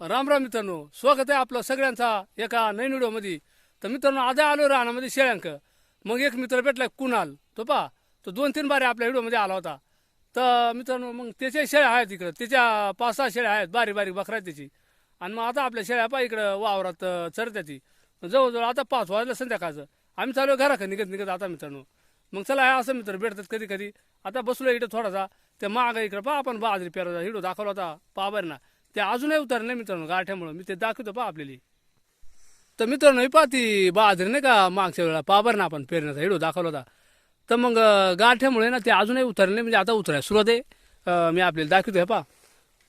राम राम मित्रांनो स्वागत आहे आपलं सगळ्यांचा एका नवीन व्हिडिओमध्ये. तर मित्रांनो आधा आलो रानामध्ये शेळ्यांक. मग एक मित्र भेटला कुणाल. तो पा तो दोन तीन बारे आपल्या व्हिडिओमध्ये आला होता. तर मित्रांनो मग त्याच्या शेळ्या आहेत इकडं. त्याच्या पाच सहा शेळ्या आहेत बारीक बारीक बकरा त्याची. आणि मग आता आपल्या शेळ्या पा इकडं वावरात चरत्या ती. जवळजवळ आता पाच वाजलं संध्याकाळचं. आम्ही चालू घराकडे निघत निघत आता मित्रांनो. मग चला हे असं मित्र भेटतात कधी कधी. आता बसलो इकडे थोडासा. ते मागं इकडे पा आपण बाजरी पेरायचा हिडो दाखवला होता पाबर बरं ना ते अजूनही उतरलं मित्रांनो गाठ्यामुळं. मी ते दाखवतो पहा आपल्याला. तर मित्रांनो पा पहा ती बाजरी नाही का मागच्या वेळेला? पाबर ना आपण पेरण्याचा हिडो दाखवला होता. तर मग गाठ्यामुळे ना ते अजूनही उतरले नाही. म्हणजे आता उतराय सुरुवात आहे. मी आपल्याला दाखवतो हे पहा.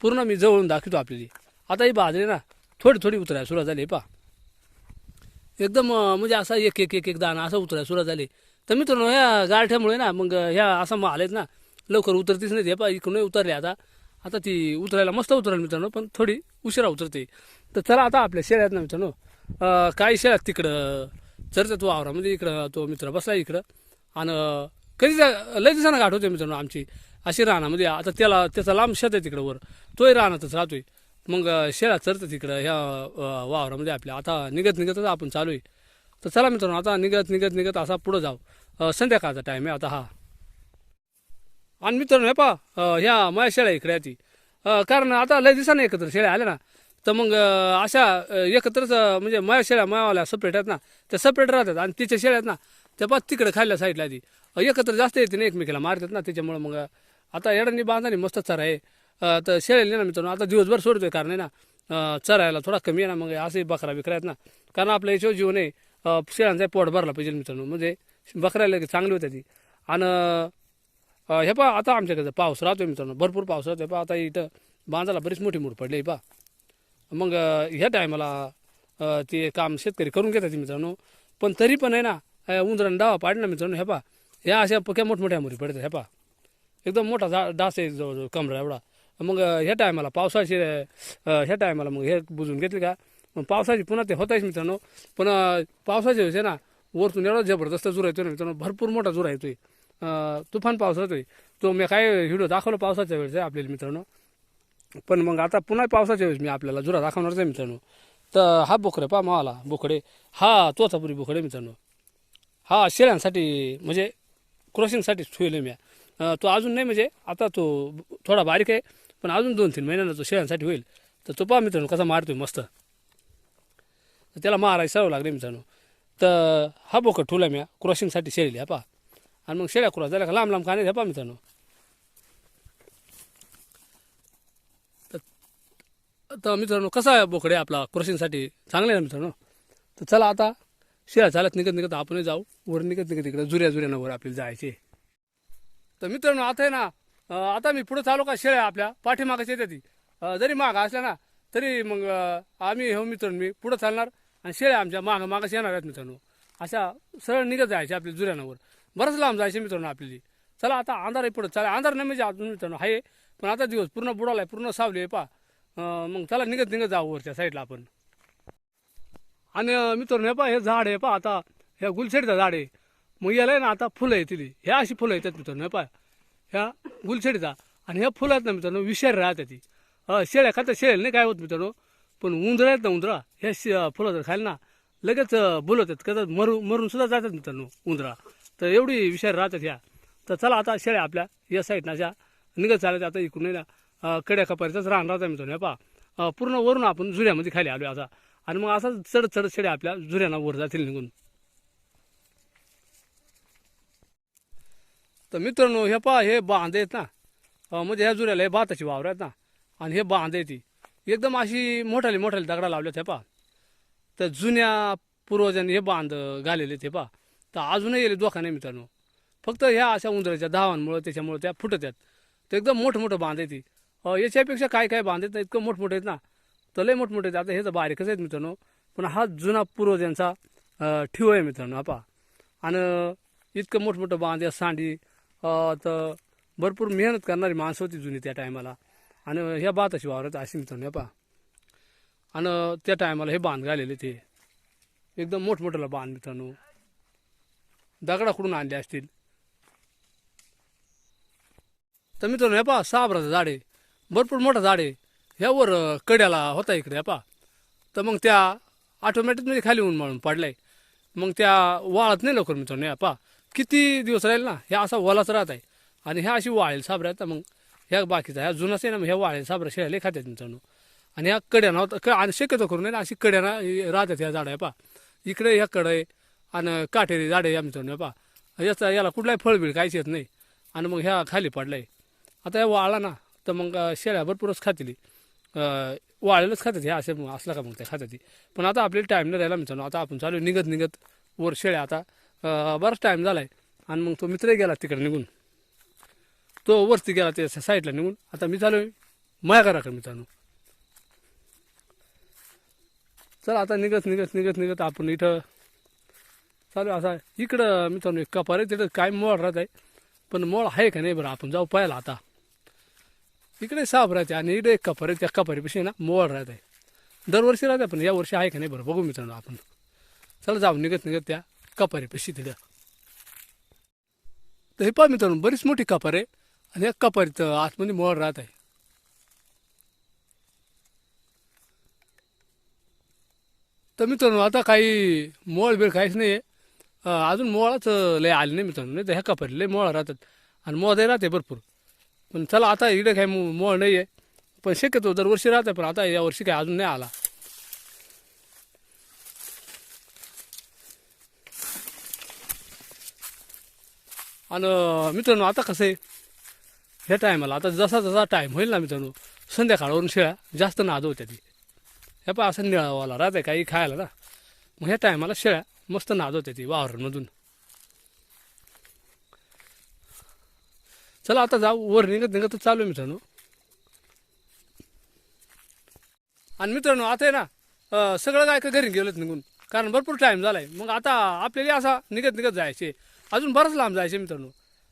पूर्ण मी जवळून दाखवतो आपल्याला. आता ही बाजरी ना थोडी थोडी उतराय सुरुवात झाली पा पहा. एकदम म्हणजे असा एक एक एक एक दाणा असं उतराय सुरुवात झाली. तर मित्रांनो ह्या गारठ्यामुळे ना मग ह्या असा माल आहेत ना लवकर उतरतीच नाही हे पहा इकडूनही उतरले आता. आता ती उतरायला मस्त उतरायला मित्रांनो पण थोडी उशिरा उतरते. तर चला आता आपल्या शेळ्यात ना मित्रांनो. काही शेळ्यात तिकडं? चरचा तो आवरा म्हणजे इकडं तो मित्र बसला इकडं. आणि कधी लय दिवसानं गाठ होते मित्रांनो आमची. अशी रानामध्ये म्हणजे आता त्याला त्याचा लांब शेत आहे तिकडं वर. तोही रानातच राहतोय. मग शेळा चरतं तिकडं ह्या वावरामध्ये आपल्या. आता निघत निघतच आपण चालू आहे. तर चला मित्रांनो आता निघत निघत निघत असा पुढं जाऊ. संध्याकाळचा टाईम आहे आता हा. आणि मित्रांनो हे पा ह्या माझ्या शेळ्या इकडे आहे ती. कारण आता लय दिवसानं एकत्र शेळ्या आल्या ना. तर मग अशा एकत्रच म्हणजे माझ्या शेळ्या मायावाल्या सपरेट आहेत ना. त्या सपरेट राहतात आणि तिच्या शेळ्या आहेत ना त्या पा तिकडे खाल्ल्या साईडला ती. एकत्र जास्त येते ना एकमेकीला मारतात ना. त्याच्यामुळं मग आता येडांनी बांधानी मस्त चर आहे. तर शेळ्या ना मित्रांनो आता दिवसभर सोडतोय कारण आहे ना चरायला थोडा कमी आहे ना. मग असे बकरा बिकरा आहेत ना. कारण आपल्या याच्यावर जीवन आहे शेळ्यांचा पोट भरला पाहिजे मित्रांनो. म्हणजे बकऱ्याला चांगली होत्या ती. आणि अं, हे पहा आता आमच्याकडे पाऊस राहतोय मित्रांनो भरपूर पाऊस राहतोय पहा आता इथं बांधाला बरीच मोठी मूड पडली पहा. मग अं, ह्या टायमाला ते काम शेतकरी करून घेतात मित्रांनो पण तरी पण आहे ना अं, उंदरानं डावा पाडला मित्रांनो हे पहा ह्या अशा पक्या मोठमोठ्या मुरी पडतात हे पहा. एकदम मोठा जा डास आहे जवळजवळ कमरा एवढा. मग अं, ह्या टायमाला पावसाची अं, ह्या टायमाला मग हे बुजून घेतले का? मग पावसाची पुन्हा ते होत आहे मित्रांनो पण अं, पावसाच्या वेळेस आहे ना वरतून एवढा जबरदस्त जोर येतो ना मित्रांनो भरपूर मोठा जोर येतोय. तुफान पावसाचं आहे. तो मी काय व्हिडिओ दाखवला पावसाच्या वेळेस आहे आपल्याला मित्रांनो. पण मग आता पुन्हा पावसाच्या वेळेस मी आपल्याला जुरा दाखवणारच आहे मित्रांनो. तर हा बोकडे पहा मावाला बोकडे हा तोचापुरी बोकडे मित्रांनो. हा शेळ्यांसाठी म्हणजे क्रॉसिंगसाठी ठेवले मी. तो अजून नाही म्हणजे आता तो थोडा बारीक आहे पण अजून दोन तीन महिन्यानं तो शेळ्यांसाठी होईल. तर तो पहा मित्रांनो कसा मारतोय मस्त. त्याला मारायला सवय लागली मित्रांनो. तर हा बोकड ठेवला मी क्रॉसिंगसाठी शेळी हा पहा. आणि मग शेळ्या खुरा झाल्या का लांब लांब खाणे हा पहा मित्रांनो. तर मित्रांनो कसा आहे बोकडे आपला क्रॉसिंगसाठी चांगले आहे ना मित्रांनो? तर चला आता शेळ्या चालत निघत निघत आपणही जाऊ. वर निघत निघत तिकडे जुऱ्या जुऱ्यानं वर आपल्याला जायचे. तर मित्रांनो आता आहे ना आता मी पुढे चालू का शेळ्या आपल्या पाठीमागाच्या येते ती. जरी माग असल्या ना तरी मग आम्ही हो मित्रांनो मी पुढं चालणार आणि शेळ्या आमच्या माग मागास येणार आहेत मित्रांनो. अशा सरळ निघत जायचे आपल्या जुऱ्यानावर बरंच लांब जायचे मित्रांनो आपल्याला. चला आता अंधार आहे पुढं. चला अंधार नाही म्हणजे अजून मित्रांनो आहे पण आता दिवस पूर्ण बुडाला आहे पूर्ण सावली आहे पा मग चला निघत निघत जाऊ वरच्या साईडला आपण. आणि मित्रांनो हे पा हे झाड आहे पा आता ह्या गुलछडीचं झाड आहे. मग याला आहे ना आता फुलं येतील ह्या अशी फुलं येतात मित्रांनो हे पा ह्या गुलशेडीचा. आणि ह्या फुलं आहेत ना मित्रांनो विषारी राहतात ती. शेळ्या खातात शेळ्या नाही काय होत मित्रांनो पण उंदरा आहेत ना उंदरा. ह्या फुलं जर खायला ना लगेच बोलवतात कदाच मरू मरून सुद्धा जातात मित्रांनो उंदरा. तर एवढी विषय राहतात ह्या. तर चला आता शेळ्या आपल्या या साईडनं अशा निघत चालत आता इकडून आहे कड्या कपारीचाच रान राहतात मित्रांनो हे पहा. पूर्ण वरून आपण जुऱ्यामध्ये खाली आलो आता. आणि मग असं चढ चढ शेळ्या आपल्या जुऱ्याना वर जातील निघून. तर मित्रांनो हे पहा हे बांध आहेत ना. म्हणजे ह्या जुऱ्याला हे भाताची वावर आहेत ना. आणि हे बांध आहे ती. एकदम अशी मोठाली मोठाली दगडा लावल्यात हे पहा. तर जुन्या पूर्वजांनी हे बांध घालेले ते पहा. तर अजूनही गेले धोका नाही मित्रांनो. फक्त ह्या अशा उंदराच्या धावांमुळं त्याच्यामुळं त्या फुटत आहेत तर एकदम मोठमोठं बांध आहे ती. याच्यापेक्षा काय काय बांध आहेत इतकं मोठमोठे आहेत ना. तर लय मोठमोठे आहेत. आता हे तर बारीकच आहेत मित्रांनो. पण हा जुना पूर्वजांचा ठिव ठेव आहे मित्रांनो आपा पहा. आणि इतकं मोठमोठं बांध या सांडी. तर भरपूर मेहनत करणारी माणसं होती जुनी त्या टायमाला. आणि ह्या बात अशी वावरत अशी मित्रांनो हे पहा. आणि त्या टायमाला हे बांध घालेले ते. एकदम मोठमोठ्याला बांध मित्रांनो. दगडाकडून आणले असतील. तर मित्रांनो हे पहा साबराचं झाड आहे भरपूर मोठं झाड. आहे ह्यावर कड्याला होता इकडे पा तर मग त्या ऑटोमॅटिक म्हणजे खाली ऊन मारून पडलाय. मग त्या वाळत नाही लवकर मित्रांनो ह्या पा किती दिवस राहील ना ह्या असा वलाच राहत आहे. आणि ह्या अशी वाळेल साबऱ्या तर मग ह्या बाकीचा ह्या जुनाच आहे ना मग ह्या वाळेल साबऱ्या शेळ्याला खात्यात मित्रांनो. आणि ह्या कड्यानं होतं क आणि शक्यतो करून नाही ना अशी कड्यानं राहतात ह्या झाडं आहे पा इकडे ह्या कडं आहे आणि काटेरी झाडं आहे या पा. याचा याला कुठलाही फळबीळ काहीच येत नाही. आणि मग ह्या खाली पडलाय. आता ह्या वाळला ना तर मग शेळ्या भरपूरच खातील. अं, वाळलेलंच खातात ह्या असे मग असला का मग त्या खातात पण आता आपल्याला टाईम नाही राहिला मित्रांनो. आता आपण चालू आहे निघत निघत वर शेळ्या आता. बराच टाईम झाला आहे आणि मग तो मित्रही गेला तिकडे निघून. तो वरती गेला त्या साईडला निघून. आता मी चालू आहे. का मित्रांनो? चल आता निघत निघत निघत निघत आपण इथं चालू असा इकडं मित्रांनो एक कपार आहे तिथं काय मोळ राहत आहे. पण मोळ आहे का नाही बरं आपण जाऊ पाहिला आता. इकडे साफ राहते आणि इकडे एक कपार आहे त्या कपारीपाशी ना मोळ राहत आहे. दरवर्षी राहते पण या वर्षी आहे का नाही बरं बघू मित्रांनो आपण. चला जाऊ निघत निघत त्या कपारीपाशी तिथं. तर हे पहा मित्रांनो बरीच मोठी कपार आहे आणि या कपारीत आतमध्ये मोळ राहत आहे. तर मित्रांनो आता काही मोळ बिळ काहीच नाही आहे अजून मोळाच लय आले नाही मित्रांनो. नाही तर ह्या कपारी लय मोळा राहतात. आणि मोळाही राहते भरपूर. पण चला आता इकडे काय मो- मोळ नाही आहे पण शक्यतो दरवर्षी राहते पण आता या वर्षी अजून नाही आला. आणि मित्रांनो आता कसं आहे? ह्या टायमाला आता जसा जसा टाईम होईल ना मित्रांनो संध्याकाळवरून शेळ्या जास्त नाद होत्या ती ह्या पहा असं निळावाला राहते काही खायला ना. मग ह्या टायमाला शेळ्या मस्त नाद होते ती वावरांमधून. चला आता जाऊ. वर निघत निघत चालू आहे मित्रांनो. आणि मित्रांनो आता आहे ना सगळं काय का घरी गेलोत निघून? कारण भरपूर टाईम झालाय. मग आता आपल्याला असा निघत निघत जायचे. अजून बरंच लांब जायचे मित्रांनो.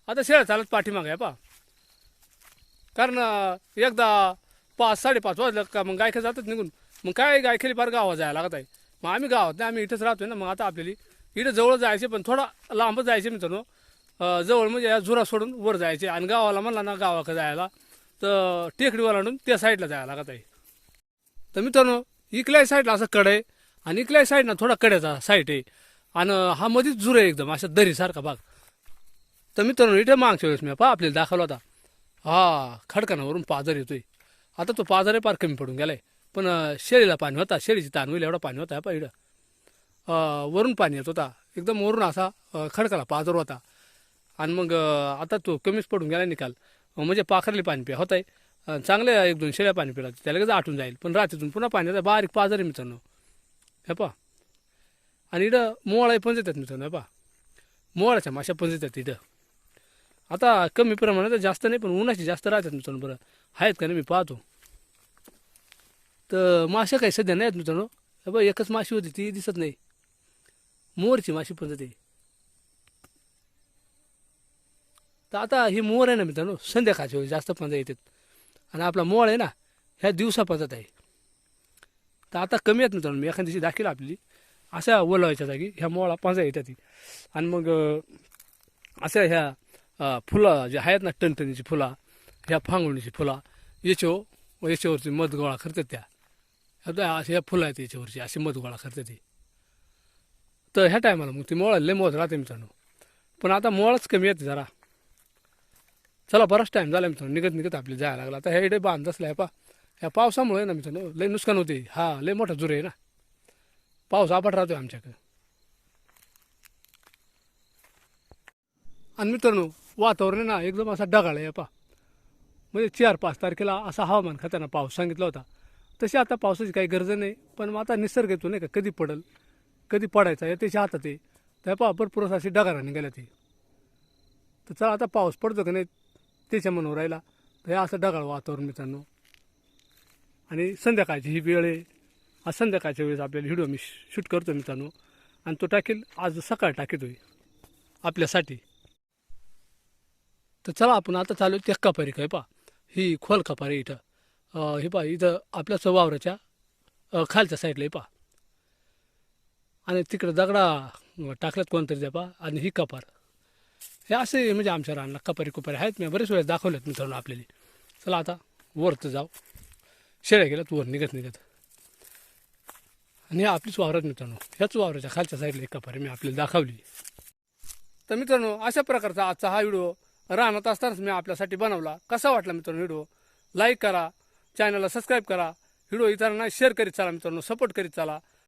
आता शेळ्या चालत पाठीमागे आहे पा कारण एकदा पाच साडेपाच वाजलं का मग गायका जातात निघून. मग काय गायखेली फार गावा जायला लागत आहे. मग आम्ही गावात नाही आम्ही इथंच राहतोय ना मग आता आपल्याला इथं जवळ जायचे पण थोडा लांबच जायचे मित्रांनो. अं, जवळ म्हणजे या झुरा सोडून वर जायचे. आणि गावाला म्हणला ना गावाकडे जायला. तर टेकडी आणून त्या साईडला जायला लागत आहे. तर मित्रांनो इकल्या साईडला असं कड आहे. आणि इकल्या साईडनं थोडा कड्याचा साईड आहे. आणि हा मध्येच जुर आहे एकदम अशा दरीसारखा भाग. तर मित्रांनो इथे मागच्या वेळेस मी पहा आपल्याला दाखवला होता. हा खडकानावरून पाजर येतोय. आता तो पाजर आहे फार कमी पडून गेलाय. पण शेळीला पाणी होता. शेळीची ताण होईल एवढा पाणी होता पा वरून पाणी येत होता. एकदम वरून असा खडकाला पाजर होता. आणि मग आता तो कमीच पडून गेला निकाल. म्हणजे पाखरले पाणी पिया होत आहे चांगले एक दोन शेळ्या पाणी पिला त्याला लगेच आटून जाईल. पण रात्रीतून पुन्हा पाणी येतं बारीक पाजर आहे मित्रांनो. हे पा आणि इथं मोळाही पण येतात मित्रांनो हे पा मोळाच्या माशा पण येतात इथं. आता कमी प्रमाणात जास्त नाही पण उन्हाची जास्त राहतात मित्रांनो बरं. आहेत का नाही मी पाहतो. तर माशा काही सध्या नाही आहेत मित्रांनो. हे बघ एकच माशी होती ती दिसत नाही. मोरची माशी पण जाते. तर आता ही मोर आहे ना मित्रांनो संध्याकाळच्या वेळी जास्त पंजा येतात आणि आपला मोळ आहे ना ह्या दिवसा पंजात आहे. तर आता कमी आहेत मित्रांनो मी एखाद्या दिवशी दाखील आपली. अशा ओलावायच्या जागी ह्या मोळा पंजा येतात. आणि मग अशा ह्या फुला फुलं जे आहेत ना टणटणीची फुला ह्या फांगुणीची फुला याच्यावर याच्यावरती मध गोळा करतात त्या. ह्या अशा ह्या फुलं आहेत याच्यावरची अशी मध गोळा करते ती. तर ह्या टायमाला मग ती मोळ लय मोज राहते मित्रांनो. पण आता मोळच कमी येते जरा. चला बराच टाईम झाला मित्रांनो. निघत निघत आपली जायला लागला. आता हे डे बांध असला पा ह्या पावसामुळे ना मित्रांनो लय नुकसान होते. हा लय मोठा जुर आहे ना. पाऊस आपट राहतो आमच्याकडे. आणि मित्रांनो वातावरण आहे ना एकदम असा ढगाळ आहे पा म्हणजे चार पाच तारखेला असा हवामान खात्यानं पाऊस सांगितला होता. तशी आता पावसाची काही गरज नाही. पण मग आता निसर्ग येतो नाही का? कधी पडल कधी पडायचा आहे त्याच्या हातात आहे. त्या पहा भरपूर अशी डगारा निघाल्या ते तर चला आता पाऊस पडतो का नाही? त्याच्या मनावर राहिला. तर हे असं ढगाळ वातावरण मित्रांनो. आणि संध्याकाळची ही वेळ आहे. आज संध्याकाळच्या वेळेस आपल्याला व्हिडिओ मी शूट करतो मित्रांनो. आणि तो टाकेल आज सकाळ टाकेतोय. आपल्यासाठी. तर चला आपण आता चालू त्या कपारी काय पा ही खोल कपारी इथं. हे पहा इथं आपल्या सवावराच्या खालच्या साईडला पहा. आणि तिकडं दगडा टाकल्यात कोणतरी द्या पहा आणि ही कपार. हे असे म्हणजे आमच्या रानला कपारी कुपारी आहेत. मी बरेच वेळेस दाखवलेत मित्रांनो आपल्याला. चला आता वरतं जाऊ. शेळ्या गेल्यात वर निघत निघत. आणि ह्या आपलीच वावरात मित्रांनो ह्याच वावराच्या खालच्या साईडला एक कपारी मी आपल्याला दाखवली. तर मित्रांनो अशा प्रकारचा आजचा हा व्हिडिओ राहत असतानाच मी आपल्यासाठी बनवला. कसा वाटला मित्रांनो व्हिडिओ? लाईक करा चॅनलला सबस्क्राईब करा. व्हिडिओ इतरांना शेअर करीत चला मित्रांनो सपोर्ट करीत चला.